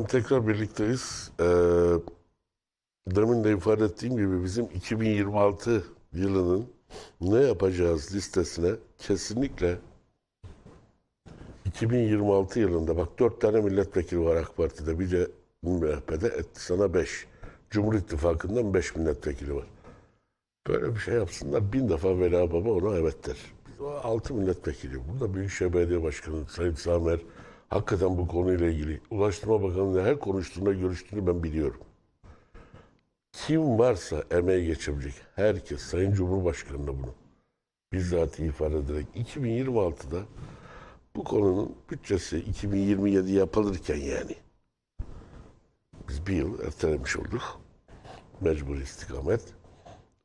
Efendim tekrar birlikteyiz. Ee, demin de ifade ettiğim gibi bizim 2026 yılının ne yapacağız listesine kesinlikle 2026 yılında bak dört tane milletvekili var AK Parti'de bir de MHP'de etti sana beş. Cumhur İttifakı'ndan beş milletvekili var. Böyle bir şey yapsınlar bin defa Vela Baba ona evet der. Altı milletvekili. Burada Büyükşehir Belediye Başkanı Sayın Samer hakikaten bu konuyla ilgili Ulaştırma Bakanı'yla her konuştuğunda görüştüğünü ben biliyorum. Kim varsa emeği geçebilecek herkes Sayın Cumhurbaşkanı'na bunu bizzat ifade ederek 2026'da bu konunun bütçesi 2027 yapılırken yani biz bir yıl ertelemiş olduk. Mecbur istikamet.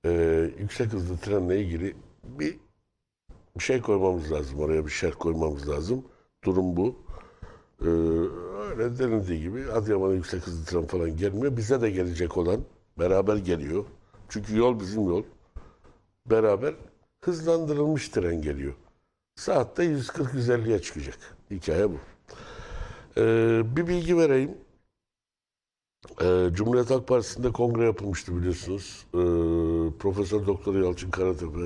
Ee, yüksek hızlı trenle ilgili bir bir şey koymamız lazım. Oraya bir şerh koymamız lazım. Durum bu. Ee, öyle denildiği gibi Adıyaman'a yüksek hızlı tren falan gelmiyor. Bize de gelecek olan beraber geliyor. Çünkü yol bizim yol. Beraber hızlandırılmış tren geliyor. Saatte 140-150'ye çıkacak. Hikaye bu. Ee, bir bilgi vereyim. Ee, Cumhuriyet Halk Partisi'nde kongre yapılmıştı biliyorsunuz. Ee, Profesör Doktor Yalçın Karatepe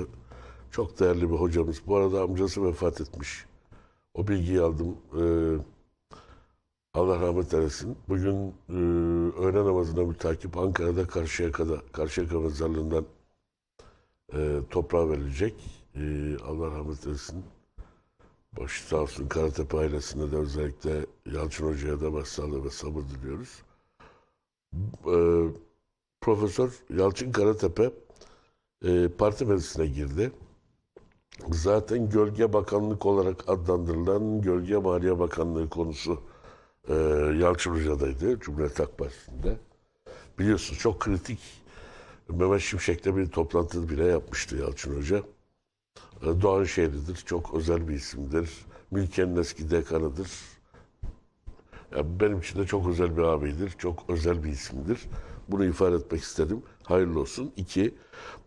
çok değerli bir hocamız. Bu arada amcası vefat etmiş. O bilgiyi aldım. Ee, Allah rahmet eylesin. Bugün e, öğle namazına mütakip Ankara'da Karşıyaka'da, Karşıyaka mezarlığından e, toprağa verilecek. E, Allah rahmet eylesin. Başı sağ olsun Karatepe ailesine de özellikle Yalçın Hoca'ya da başsağlığı ve sabır diliyoruz. E, Profesör Yalçın Karatepe e, parti meclisine girdi. Zaten Gölge Bakanlık olarak adlandırılan Gölge Maliye Bakanlığı konusu e, Yalçın Hoca'daydı Cumhuriyet Halk Partisi'nde. Biliyorsunuz çok kritik Mehmet Şimşek'le bir toplantı bile yapmıştı Yalçın Hoca. E, Doğan şehridir, çok özel bir isimdir. Mülkiye'nin eski dekanıdır. Ya benim için de çok özel bir abidir, çok özel bir isimdir. Bunu ifade etmek istedim. Hayırlı olsun. İki,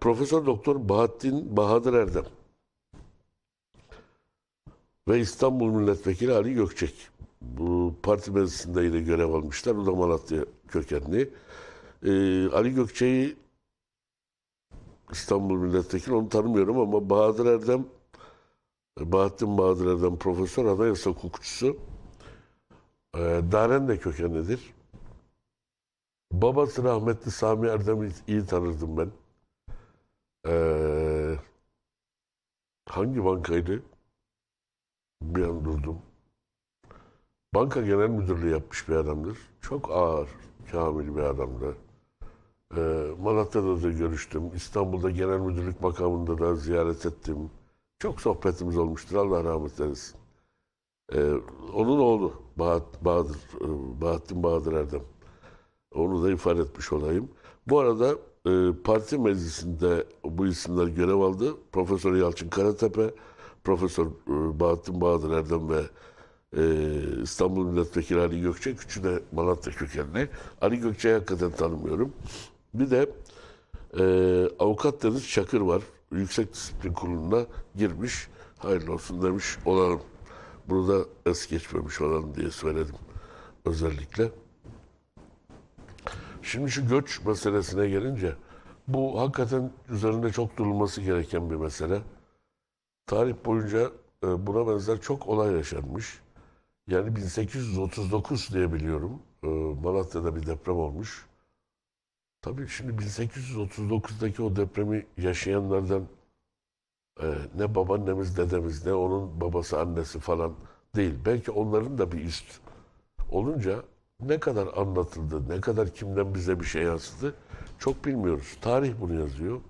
Profesör Doktor Bahattin Bahadır Erdem ve İstanbul Milletvekili Ali Gökçek. Bu parti meclisinde yine görev almışlar. O da Malatya kökenli. Ee, Ali Gökçek'i İstanbul Milletvekili onu tanımıyorum ama Bahadır Erdem Bahattin Bahadır Erdem profesör anayasa hukukçusu. Ee, Daren de kökenlidir. Babası rahmetli Sami Erdem'i iyi tanırdım ben. Ee, hangi bankaydı? Bir an durdum. Banka genel müdürlüğü yapmış bir adamdır. Çok ağır, kamil bir adamdı. Ee, Malatya'da da görüştüm. İstanbul'da genel müdürlük makamında da ziyaret ettim. Çok sohbetimiz olmuştur. Allah rahmet eylesin. Ee, onun oğlu Bahat, Bahadır, e, Bahattin Bahadır Erdem. Onu da ifade etmiş olayım. Bu arada e, parti meclisinde bu isimler görev aldı. Profesör Yalçın Karatepe, Profesör e, Bahattin Bahadır Erdem ve e, İstanbul Milletvekili Ali Gökçek. Üçü de Malatya kökenli. Ali Gökçek'i hakikaten tanımıyorum. Bir de e, avukat Deniz Çakır var. Yüksek Disiplin Kurulu'na girmiş. Hayırlı olsun demiş olalım. Bunu da es geçmemiş olalım diye söyledim özellikle. Şimdi şu göç meselesine gelince bu hakikaten üzerinde çok durulması gereken bir mesele. Tarih boyunca e, buna benzer çok olay yaşanmış. Yani 1839 diye biliyorum. E, Malatya'da bir deprem olmuş. Tabii şimdi 1839'daki o depremi yaşayanlardan e, ne babaannemiz, dedemiz, ne onun babası, annesi falan değil. Belki onların da bir üst olunca ne kadar anlatıldı, ne kadar kimden bize bir şey yansıdı çok bilmiyoruz. Tarih bunu yazıyor.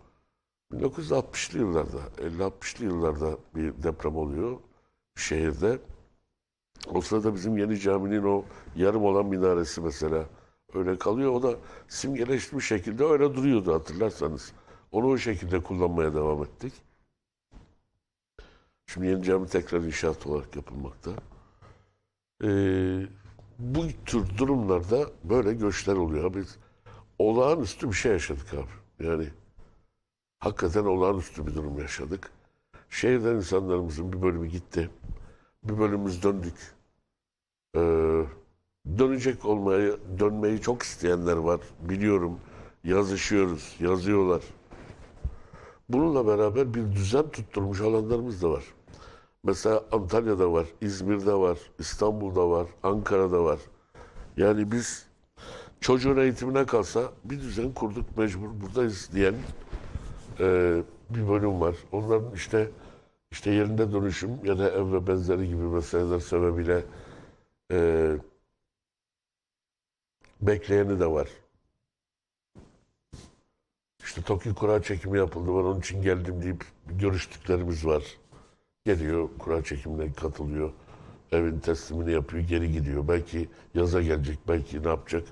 1960'lı yıllarda, 50-60'lı yıllarda bir deprem oluyor şehirde. O sırada bizim yeni caminin o yarım olan minaresi mesela öyle kalıyor. O da simgeleşmiş şekilde öyle duruyordu hatırlarsanız. Onu o şekilde kullanmaya devam ettik. Şimdi yeni cami tekrar inşaat olarak yapılmakta. Ee, bu tür durumlarda böyle göçler oluyor. Biz olağanüstü bir şey yaşadık abi. Yani hakikaten olağanüstü bir durum yaşadık. Şehirden insanlarımızın bir bölümü gitti. Bir bölümümüz döndük. Ee, dönecek olmayı, dönmeyi çok isteyenler var. Biliyorum. Yazışıyoruz, yazıyorlar. Bununla beraber bir düzen tutturmuş alanlarımız da var. Mesela Antalya'da var, İzmir'de var, İstanbul'da var, Ankara'da var. Yani biz çocuğun eğitimine kalsa bir düzen kurduk mecbur buradayız diyen e, bir bölüm var. Onların işte işte yerinde dönüşüm ya da ev ve benzeri gibi meseleler sebebiyle e, bekleyeni de var. İşte Tokyo kura çekimi yapıldı. Ben onun için geldim deyip görüştüklerimiz var. Geliyor, kura çekimine katılıyor. Evin teslimini yapıyor, geri gidiyor. Belki yaza gelecek, belki ne yapacak.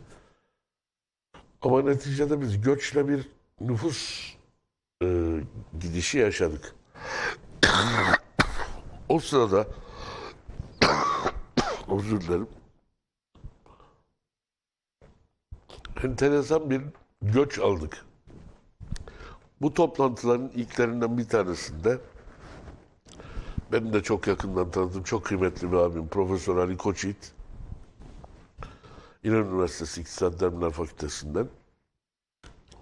Ama neticede biz göçle bir nüfus e, gidişi yaşadık. O sırada özür dilerim. Enteresan bir göç aldık. Bu toplantıların ilklerinden bir tanesinde benim de çok yakından tanıdığım çok kıymetli bir abim Profesör Ali Koçyiğit İnönü Üniversitesi İktisat Bilimler Fakültesinden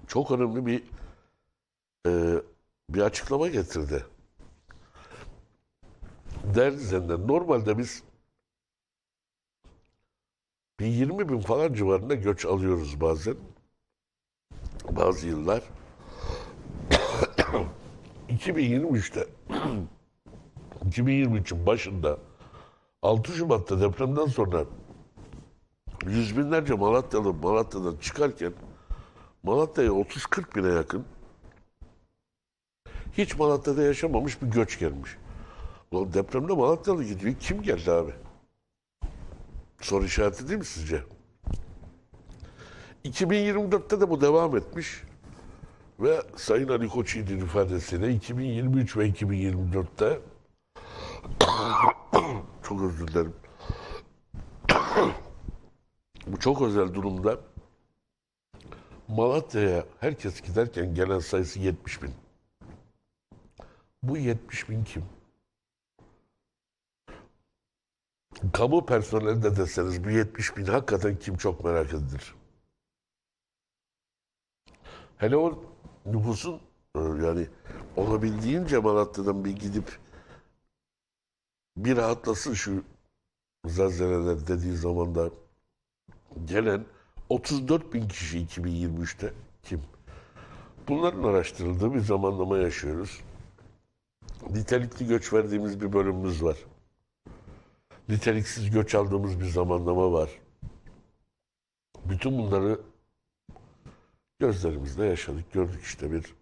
çok önemli bir e, bir açıklama getirdi. Değerli izleyenler, normalde biz bir 20 bin falan civarında göç alıyoruz bazen. Bazı yıllar. 2023'te 2023'ün başında 6 Şubat'ta depremden sonra yüz binlerce Malatyalı Malatya'dan çıkarken Malatya'ya 30-40 bine yakın hiç Malatya'da yaşamamış bir göç gelmiş. Ulan depremde Malatyalı gidiyor. Kim geldi abi? Soru işareti değil mi sizce? 2024'te de bu devam etmiş. Ve Sayın Ali Koçyiğit'in ifadesiyle 2023 ve 2024'te çok özür dilerim. bu çok özel durumda Malatya'ya herkes giderken gelen sayısı 70 bin. Bu 70 bin kim? Kamu personeli de deseniz bu 70 bin hakikaten kim çok merak edilir. Hele o nüfusun e, yani olabildiğince Malatya'dan bir gidip bir rahatlasın şu zelzeleler dediği zaman da gelen 34 bin kişi 2023'te kim? Bunların araştırıldığı bir zamanlama yaşıyoruz. Nitelikli göç verdiğimiz bir bölümümüz var. Niteliksiz göç aldığımız bir zamanlama var. Bütün bunları gözlerimizle yaşadık, gördük işte bir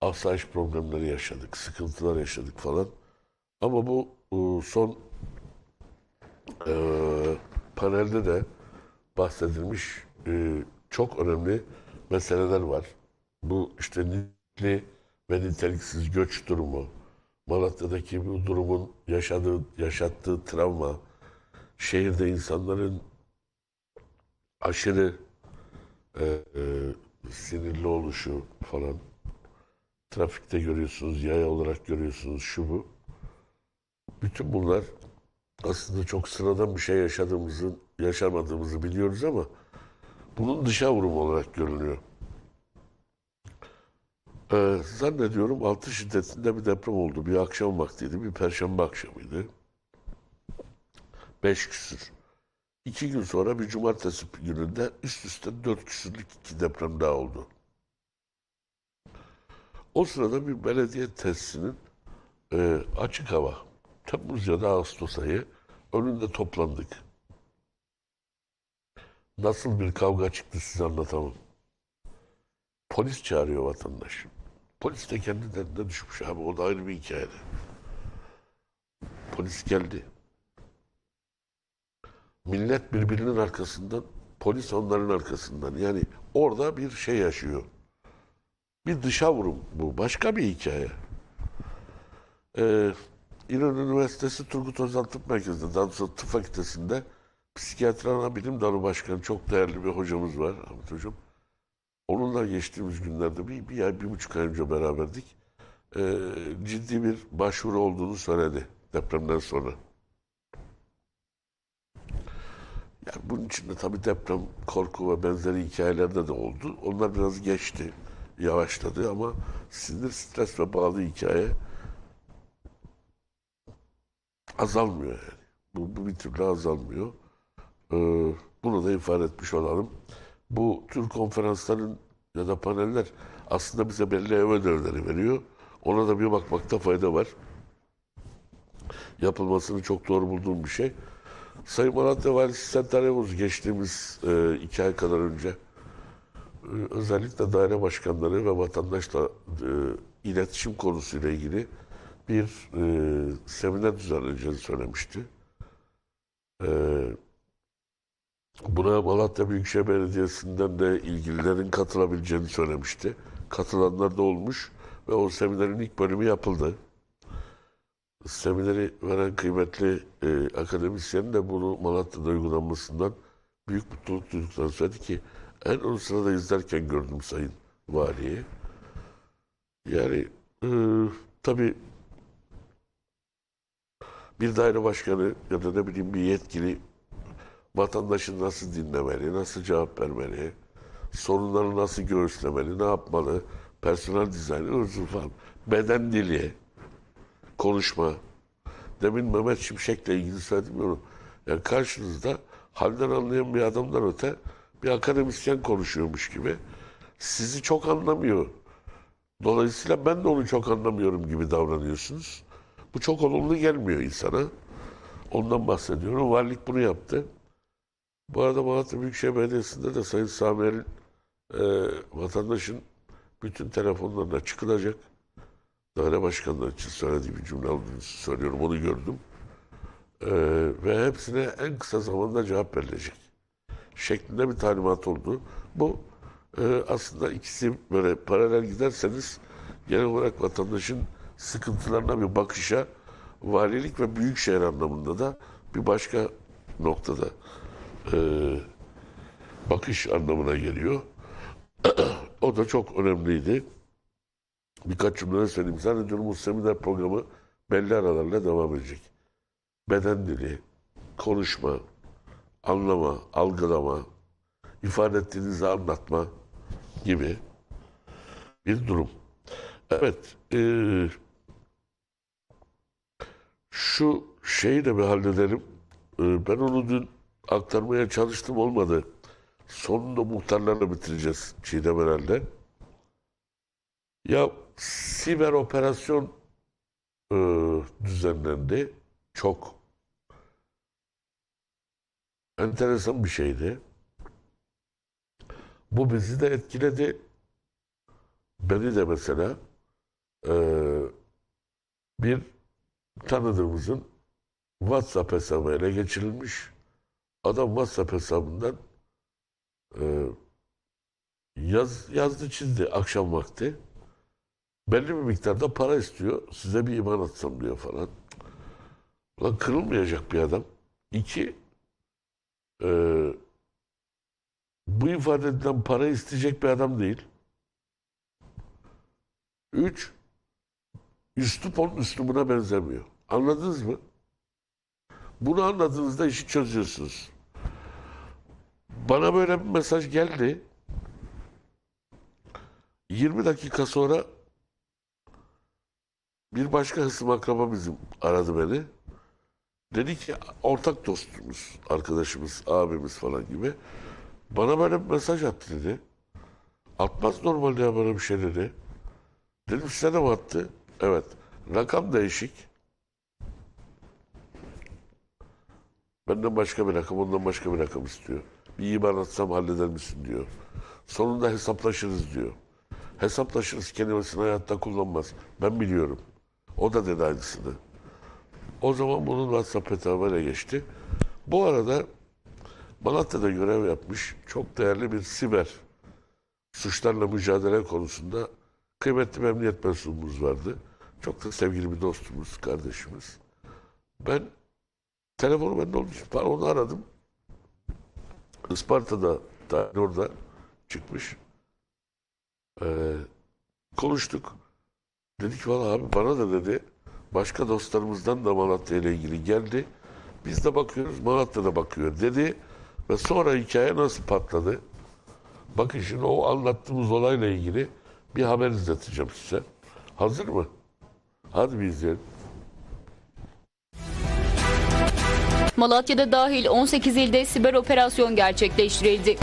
asayiş problemleri yaşadık, sıkıntılar yaşadık falan. Ama bu e, son e, panelde de bahsedilmiş e, çok önemli meseleler var. Bu işte nitelikli ve niteliksiz göç durumu, Malatya'daki bu durumun yaşadığı, yaşattığı travma, şehirde insanların aşırı e, e, sinirli oluşu falan, trafikte görüyorsunuz, yaya olarak görüyorsunuz, şu bu. Bütün bunlar aslında çok sıradan bir şey yaşadığımızı, yaşamadığımızı biliyoruz ama bunun dışa vurum olarak görünüyor. Ee, zannediyorum 6 şiddetinde bir deprem oldu. Bir akşam vaktiydi, bir perşembe akşamıydı. 5 küsür. İki gün sonra bir cumartesi gününde üst üste 4 küsürlük iki deprem daha oldu. O sırada bir belediye tesisinin e, açık hava, Temmuz ya da Ağustos ayı önünde toplandık. Nasıl bir kavga çıktı size anlatamam. Polis çağırıyor vatandaş. Polis de kendi derdine düşmüş abi. O da ayrı bir hikaye. Polis geldi. Millet birbirinin arkasından, polis onların arkasından. Yani orada bir şey yaşıyor. Bir dışa vurum bu. Başka bir hikaye. Ee, İnönü Üniversitesi Turgut Özal Tıp Merkezi'nde, daha doğrusu tıp fakültesinde psikiyatri ana bilim dalı başkanı çok değerli bir hocamız var Ahmet Hocam. Onunla geçtiğimiz günlerde bir, bir ay, bir buçuk ay önce beraberdik. Ee, ciddi bir başvuru olduğunu söyledi depremden sonra. Yani bunun içinde tabii deprem, korku ve benzeri hikayelerde de oldu. Onlar biraz geçti, yavaşladı ama sinir, stres ve bağlı hikaye azalmıyor yani. Bu, bu bir türlü azalmıyor. Ee, bunu da ifade etmiş olalım. Bu tür konferansların ya da paneller aslında bize belli ev ödevleri veriyor. Ona da bir bakmakta fayda var. Yapılmasını çok doğru bulduğum bir şey. Sayın Malatya Valisi Sentar Yavuz geçtiğimiz e, iki ay kadar önce e, özellikle daire başkanları ve vatandaşla e, iletişim konusuyla ilgili bir e, seminer düzenleneceğini söylemişti. E, buna Malatya Büyükşehir Belediyesi'nden de ilgililerin katılabileceğini söylemişti. Katılanlar da olmuş ve o seminerin ilk bölümü yapıldı. Semineri veren kıymetli e, akademisyen de bunu Malatya'da uygulanmasından büyük mutluluk duyduklarını söyledi ki en ön sırada izlerken gördüm Sayın Valiyi. Yani e, tabii bir daire başkanı ya da ne bileyim bir yetkili vatandaşı nasıl dinlemeli, nasıl cevap vermeli, sorunları nasıl göğüslemeli, ne yapmalı, personel dizaynı, ırzı falan, beden dili, konuşma. Demin Mehmet Şimşek'le ilgili söyledim onu. Yani karşınızda halden anlayan bir adamdan öte bir akademisyen konuşuyormuş gibi sizi çok anlamıyor. Dolayısıyla ben de onu çok anlamıyorum gibi davranıyorsunuz. Bu çok olumlu gelmiyor insana. Ondan bahsediyorum. Valilik bunu yaptı. Bu arada Malatya Büyükşehir Belediyesi'nde de Sayın Sami Er'in e, vatandaşın bütün telefonlarına çıkılacak. Daire başkanları için söylediği bir cümle olduğunu söylüyorum. Onu gördüm. E, ve hepsine en kısa zamanda cevap verilecek. Şeklinde bir talimat oldu. Bu e, aslında ikisi böyle paralel giderseniz genel olarak vatandaşın sıkıntılarına bir bakışa valilik ve büyükşehir anlamında da bir başka noktada e, bakış anlamına geliyor. o da çok önemliydi. Birkaç cümle söyleyeyim. Zannediyorum bu seminer programı belli aralarla devam edecek. Beden dili, konuşma, anlama, algılama, ifade ettiğinizi anlatma gibi bir durum. Evet, eee, şu şeyi de bir halledelim. Eee, ben onu dün aktarmaya çalıştım olmadı. Sonunda muhtarlarla bitireceğiz Çiğdem herhalde. Ya siber operasyon eee, düzenlendi. Çok enteresan bir şeydi. Bu bizi de etkiledi. Beni de mesela eee, bir tanıdığımızın WhatsApp hesabı ele geçirilmiş. Adam WhatsApp hesabından eee, yaz, yazdı çizdi akşam vakti. Belli bir miktarda para istiyor. Size bir iman atsam diyor falan. Ulan kırılmayacak bir adam. İki, eee, bu ifade edilen para isteyecek bir adam değil. Üç, üslup onun üslubuna benzemiyor. Anladınız mı? Bunu anladığınızda işi çözüyorsunuz. Bana böyle bir mesaj geldi. 20 dakika sonra bir başka hısım akraba bizim aradı beni. Dedi ki ortak dostumuz, arkadaşımız, abimiz falan gibi. Bana böyle bir mesaj attı dedi. Atmaz normalde ya bana bir şey dedi. Dedim size de mi attı? Evet. Rakam değişik. Benden başka bir rakam, ondan başka bir rakam istiyor. Bir iman atsam halleder misin diyor. Sonunda hesaplaşırız diyor. Hesaplaşırız kelimesini hayatta kullanmaz. Ben biliyorum. O da dedi aynısını. O zaman bunun WhatsApp hesabıyla geçti. Bu arada Malatya'da görev yapmış çok değerli bir siber suçlarla mücadele konusunda kıymetli bir emniyet mensubumuz vardı. Çok da sevgili bir dostumuz, kardeşimiz. Ben telefonu bende için ben onu aradım. Isparta'da, da orada çıkmış. Ee, konuştuk. Dedi ki valla abi bana da dedi başka dostlarımızdan da Malatya ile ilgili geldi. Biz de bakıyoruz Malatya da bakıyor dedi. Ve sonra hikaye nasıl patladı? Bakın şimdi o anlattığımız olayla ilgili bir haber izleteceğim size. Hazır mı? Hadi bir izleyelim. Malatya'da dahil 18 ilde siber operasyon gerçekleştirildi.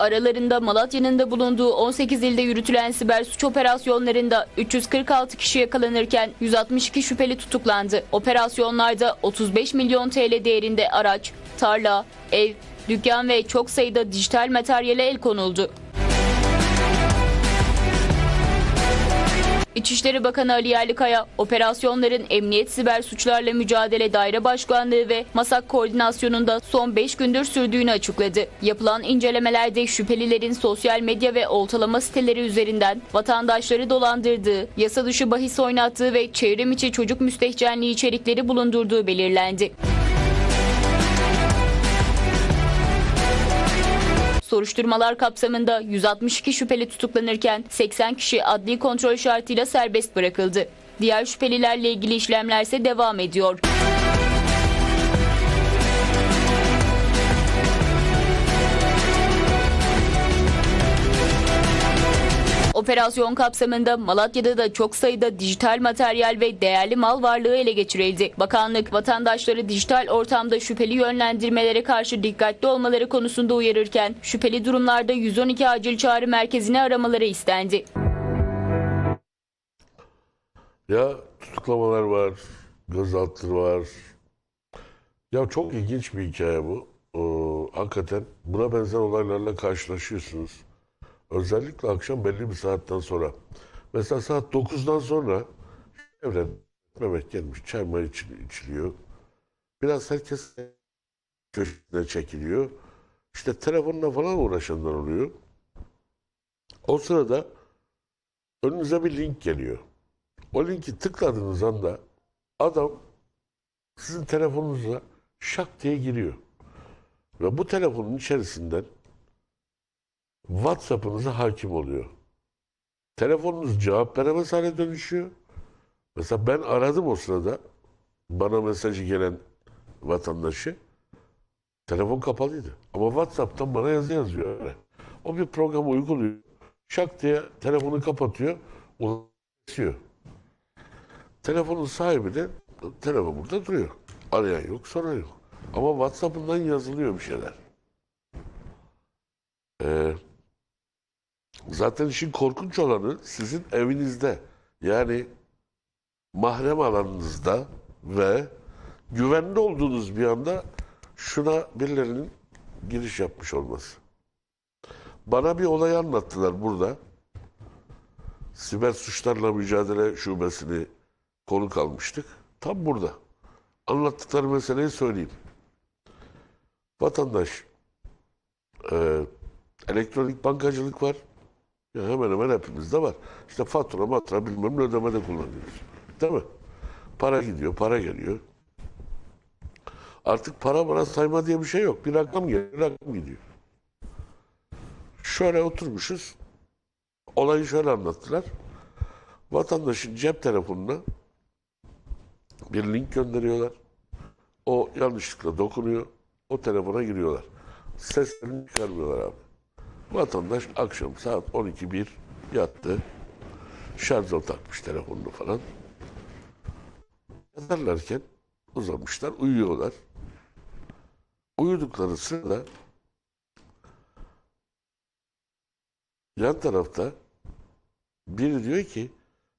Aralarında Malatya'nın da bulunduğu 18 ilde yürütülen siber suç operasyonlarında 346 kişi yakalanırken 162 şüpheli tutuklandı. Operasyonlarda 35 milyon TL değerinde araç, tarla, ev, dükkan ve çok sayıda dijital materyale el konuldu. İçişleri Bakanı Ali Yerlikaya, operasyonların Emniyet Siber Suçlarla Mücadele Daire Başkanlığı ve MASAK koordinasyonunda son 5 gündür sürdüğünü açıkladı. Yapılan incelemelerde şüphelilerin sosyal medya ve oltalama siteleri üzerinden vatandaşları dolandırdığı, yasa dışı bahis oynattığı ve çevrim içi çocuk müstehcenliği içerikleri bulundurduğu belirlendi. Soruşturmalar kapsamında 162 şüpheli tutuklanırken 80 kişi adli kontrol şartıyla serbest bırakıldı. Diğer şüphelilerle ilgili işlemlerse devam ediyor. Operasyon kapsamında Malatya'da da çok sayıda dijital materyal ve değerli mal varlığı ele geçirildi. Bakanlık vatandaşları dijital ortamda şüpheli yönlendirmelere karşı dikkatli olmaları konusunda uyarırken şüpheli durumlarda 112 acil çağrı merkezini aramaları istendi. Ya tutuklamalar var, gözaltları var. Ya çok ilginç bir hikaye bu. Ee, hakikaten buna benzer olaylarla karşılaşıyorsunuz. Özellikle akşam belli bir saatten sonra. Mesela saat 9'dan sonra evren Mehmet gelmiş, çay içi- içiliyor. Biraz herkes köşesine çekiliyor. İşte telefonla falan uğraşanlar oluyor. O sırada önünüze bir link geliyor. O linki tıkladığınız anda adam sizin telefonunuza şak diye giriyor. Ve bu telefonun içerisinden WhatsApp'ınıza hakim oluyor. Telefonunuz cevap veremez hale dönüşüyor. Mesela ben aradım o sırada bana mesajı gelen vatandaşı. Telefon kapalıydı. Ama WhatsApp'tan bana yazı yazıyor. öyle. O bir program uyguluyor. Şak diye telefonu kapatıyor. Ulaşıyor. Telefonun sahibi de telefon burada duruyor. Arayan yok, soran yok. Ama WhatsApp'ından yazılıyor bir şeyler. Ee, zaten işin korkunç olanı sizin evinizde yani mahrem alanınızda ve güvenli olduğunuz bir anda şuna birilerinin giriş yapmış olması. Bana bir olay anlattılar burada. Siber suçlarla mücadele şubesini konuk almıştık. Tam burada. Anlattıkları meseleyi söyleyeyim. Vatandaş e, elektronik bankacılık var. Ya hemen hemen hepimizde var. İşte fatura, matura bilmem ne ödemede kullanıyoruz. Değil mi? Para gidiyor, para geliyor. Artık para bana sayma diye bir şey yok. Bir rakam geliyor, bir rakam gidiyor. Şöyle oturmuşuz. Olayı şöyle anlattılar. Vatandaşın cep telefonuna bir link gönderiyorlar. O yanlışlıkla dokunuyor. O telefona giriyorlar. Seslerini çıkarmıyorlar abi. Vatandaş akşam saat 12.1 yattı. Şarja takmış telefonunu falan. Yatarlarken uzamışlar, uyuyorlar. Uyudukları sırada yan tarafta biri diyor ki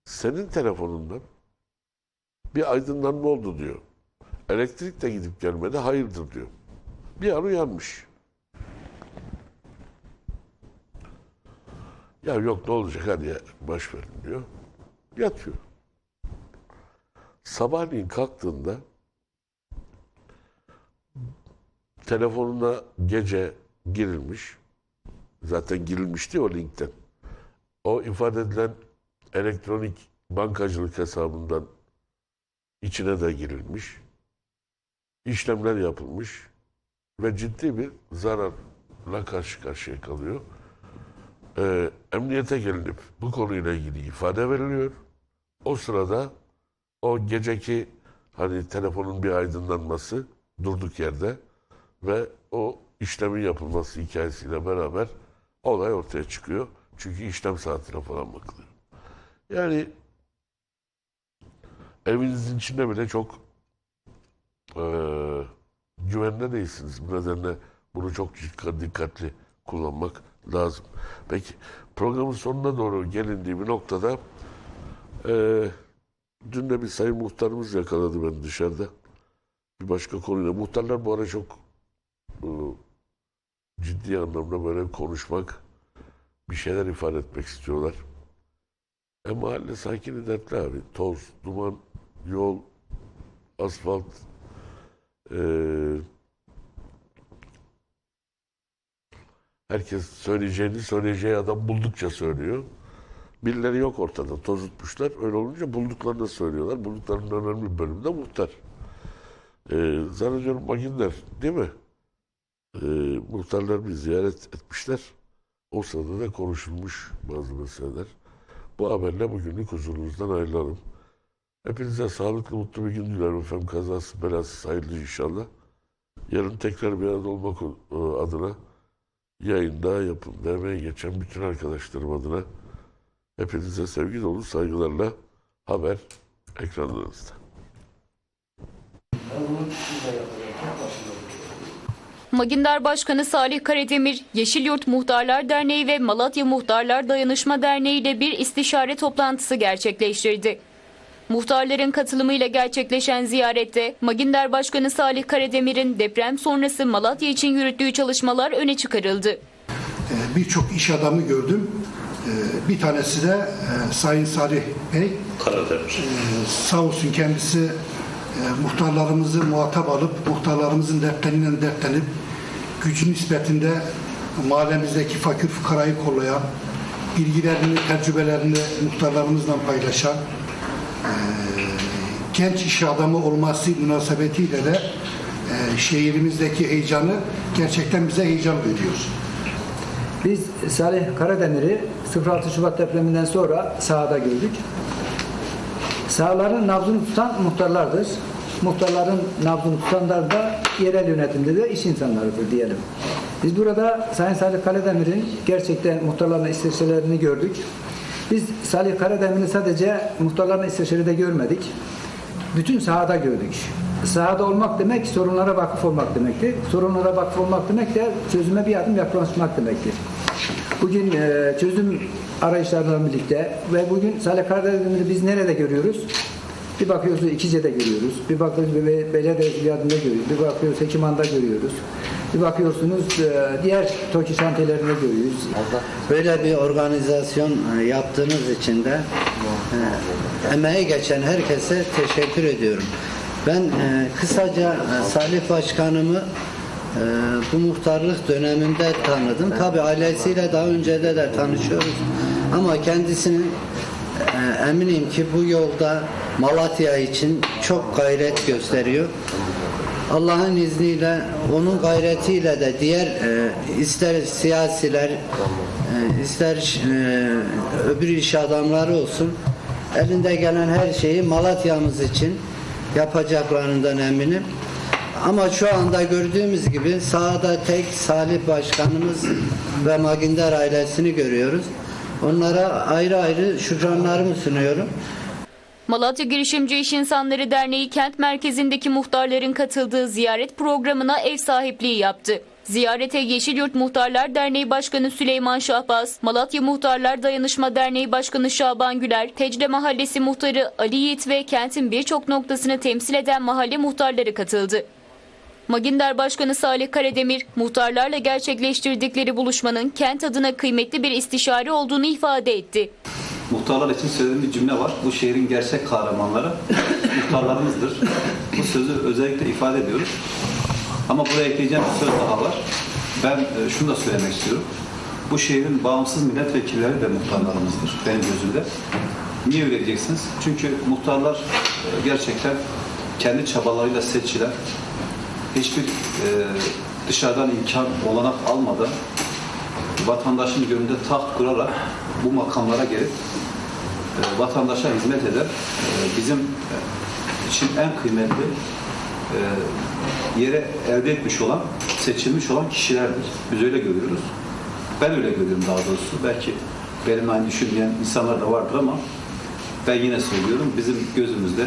senin telefonundan bir aydınlanma oldu diyor. Elektrik de gidip gelmedi hayırdır diyor. Bir an uyanmış. Ya yok ne olacak hadi ya, baş verin diyor. Yatıyor. Sabahleyin kalktığında telefonuna gece girilmiş. Zaten girilmişti o linkten. O ifade edilen elektronik bankacılık hesabından içine de girilmiş. işlemler yapılmış ve ciddi bir zararla karşı karşıya kalıyor. Ee, emniyete gelinip bu konuyla ilgili ifade veriliyor. O sırada o geceki Hani telefonun bir aydınlanması durduk yerde ve o işlemin yapılması hikayesiyle beraber olay ortaya çıkıyor. Çünkü işlem saatine falan bakılıyor. Yani evinizin içinde bile çok eee güvende değilsiniz. Bu nedenle bunu çok dikkat- dikkatli kullanmak lazım. Peki programın sonuna doğru gelindiği bir noktada eee dün de bir sayın muhtarımız yakaladı beni dışarıda. Bir başka konuyla. Muhtarlar bu ara çok eee, ciddi anlamda böyle konuşmak, bir şeyler ifade etmek istiyorlar. E mahalle sakini dertli abi. Toz, duman, yol, asfalt, eee, herkes söyleyeceğini söyleyeceği adam buldukça söylüyor. Birileri yok ortada. Tozutmuşlar. Öyle olunca bulduklarını söylüyorlar. Bulduklarının önemli bir bölümü de muhtar. Ee, zannediyorum Maginder değil mi? Ee, muhtarlar bir ziyaret etmişler. O sırada da konuşulmuş bazı meseleler. Bu haberle bugünlük huzurunuzdan ayrılalım. Hepinize sağlıklı, mutlu bir gün dilerim efendim. Kazası, belası hayırlı inşallah. Yarın tekrar bir arada olmak adına yayında yapımda emeği geçen bütün arkadaşlarım adına hepinize sevgi dolu saygılarla haber ekranlarınızda. Magindar Başkanı Salih Karademir, Yeşilyurt Muhtarlar Derneği ve Malatya Muhtarlar Dayanışma Derneği ile bir istişare toplantısı gerçekleştirdi. Muhtarların katılımıyla gerçekleşen ziyarette Magindar Başkanı Salih Karademir'in deprem sonrası Malatya için yürüttüğü çalışmalar öne çıkarıldı. Ee, birçok iş adamı gördüm. Ee, Bir tanesi de e, Sayın Salih Bey. Karademir. Sağ olsun kendisi e, muhtarlarımızı muhatap alıp muhtarlarımızın dertleriyle dertlenip gücü nispetinde mahallemizdeki fakir fukarayı kollayan, bilgilerini, tecrübelerini muhtarlarımızla paylaşan genç iş adamı olması münasebetiyle de e, şehrimizdeki heyecanı gerçekten bize heyecan veriyor. Biz Salih Karademir'i 06 Şubat depreminden sonra sahada gördük. Sahaların nabzını tutan muhtarlardır. Muhtarların nabzını tutanlar da yerel yönetimde de iş insanlarıdır diyelim. Biz burada Sayın Salih Karademir'in gerçekten muhtarlarla istişarelerini gördük. Biz Salih Karademir'i sadece muhtarlarla istişarede görmedik. Bütün sahada gördük. Sahada olmak demek sorunlara vakıf olmak demektir. Sorunlara vakıf olmak demek de çözüme bir adım yaklaşmak demektir. Bugün e, çözüm arayışlarla birlikte ve bugün Salih Karademir'i biz nerede görüyoruz? Bir bakıyoruz İkice'de görüyoruz. Bir bakıyoruz Be- Belediye Yardı'nda görüyoruz. Bir bakıyoruz Hekiman'da görüyoruz. Bir bakıyorsunuz e, diğer TOKİ şantiyelerinde görüyoruz. Böyle bir organizasyon e, yaptığınız için de e, emeği geçen herkese teşekkür ediyorum. Ben kısaca Salih Başkanımı bu muhtarlık döneminde tanıdım. Tabi ailesiyle daha önce de, de tanışıyoruz. Ama kendisinin eminim ki bu yolda Malatya için çok gayret gösteriyor. Allah'ın izniyle onun gayretiyle de diğer e, ister siyasiler e, ister e, öbür iş adamları olsun elinde gelen her şeyi Malatya'mız için yapacaklarından eminim. Ama şu anda gördüğümüz gibi sahada tek Salih Başkanımız ve Maginder ailesini görüyoruz. Onlara ayrı ayrı şükranlarımı sunuyorum. Malatya Girişimci İş İnsanları Derneği kent merkezindeki muhtarların katıldığı ziyaret programına ev sahipliği yaptı. Ziyarete Yeşilyurt Muhtarlar Derneği Başkanı Süleyman Şahbaz, Malatya Muhtarlar Dayanışma Derneği Başkanı Şaban Güler, Tecle Mahallesi Muhtarı Ali Yiğit ve kentin birçok noktasını temsil eden mahalle muhtarları katıldı. Maginder Başkanı Salih Karademir, muhtarlarla gerçekleştirdikleri buluşmanın kent adına kıymetli bir istişare olduğunu ifade etti. Muhtarlar için söylediğim bir cümle var. Bu şehrin gerçek kahramanları muhtarlarımızdır. Bu sözü özellikle ifade ediyoruz. Ama buraya ekleyeceğim bir söz daha var. Ben e, şunu da söylemek istiyorum. Bu şehrin bağımsız milletvekilleri de muhtarlarımızdır benim gözümde. Niye öyle diyeceksiniz? Çünkü muhtarlar e, gerçekten kendi çabalarıyla seçilen, hiçbir e, dışarıdan imkan olanak almadan vatandaşın gönlünde taht kurarak bu makamlara gelip e, vatandaşa hizmet eden e, bizim için en kıymetli e, yere elde etmiş olan, seçilmiş olan kişilerdir. Biz öyle görüyoruz. Ben öyle görüyorum daha doğrusu. Belki benimle aynı düşünmeyen insanlar da vardır ama ben yine söylüyorum bizim gözümüzde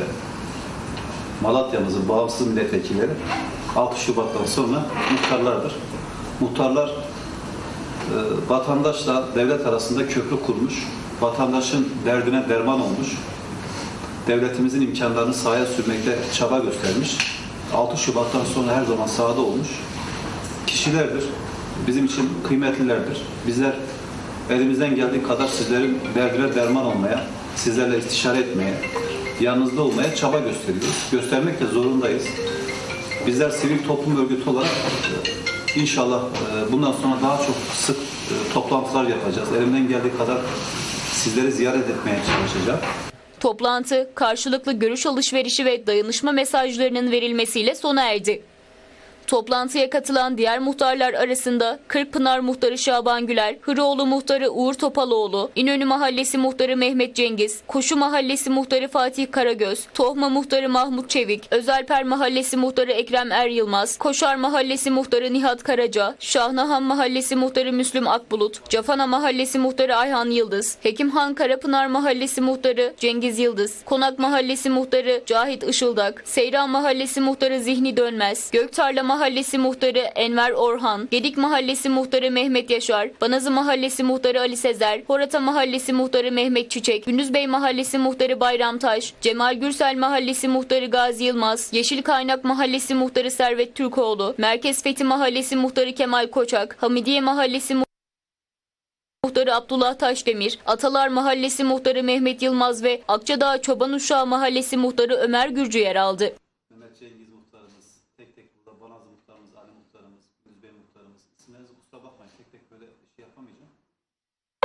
Malatya'mızın bağımsız milletvekilleri 6 Şubat'tan sonra muhtarlardır. Muhtarlar e, vatandaşla devlet arasında köprü kurmuş, vatandaşın derdine derman olmuş, devletimizin imkanlarını sahaya sürmekte çaba göstermiş, 6 Şubat'tan sonra her zaman sahada olmuş kişilerdir. Bizim için kıymetlilerdir. Bizler elimizden geldiği kadar sizlerin derdine derman olmaya, sizlerle istişare etmeye, yanınızda olmaya çaba gösteriyoruz. Göstermek de zorundayız. Bizler sivil toplum örgütü olarak inşallah e, bundan sonra daha çok sık e, toplantılar yapacağız. Elimden geldiği kadar sizleri ziyaret etmeye çalışacağım. Toplantı, karşılıklı görüş alışverişi ve dayanışma mesajlarının verilmesiyle sona erdi. Toplantıya katılan diğer muhtarlar arasında Kırkpınar Muhtarı Şaban Güler, Hıroğlu Muhtarı Uğur Topaloğlu, İnönü Mahallesi Muhtarı Mehmet Cengiz, Koşu Mahallesi Muhtarı Fatih Karagöz, Tohma Muhtarı Mahmut Çevik, Özelper Mahallesi Muhtarı Ekrem Er Yılmaz, Koşar Mahallesi Muhtarı Nihat Karaca, Şahnahan Mahallesi Muhtarı Müslüm Akbulut, Cafana Mahallesi Muhtarı Ayhan Yıldız, Hekimhan Karapınar Mahallesi Muhtarı Cengiz Yıldız, Konak Mahallesi Muhtarı Cahit Işıldak, Seyran Mahallesi Muhtarı Zihni Dönmez, Göktarla Mahallesi Muhtarı Enver Orhan, Gedik Mahallesi Muhtarı Mehmet Yaşar, Banazı Mahallesi Muhtarı Ali Sezer, Horata Mahallesi Muhtarı Mehmet Çiçek, Gündüzbey Mahallesi Muhtarı Bayram Taş, Cemal Gürsel Mahallesi Muhtarı Gazi Yılmaz, Yeşil Kaynak Mahallesi Muhtarı Servet Türkoğlu, Merkez Fethi Mahallesi Muhtarı Kemal Koçak, Hamidiye Mahallesi Muhtarı Abdullah Taşdemir, Atalar Mahallesi Muhtarı Mehmet Yılmaz ve Akçadağ Çoban Uşağı Mahallesi Muhtarı Ömer Gürcü yer aldı.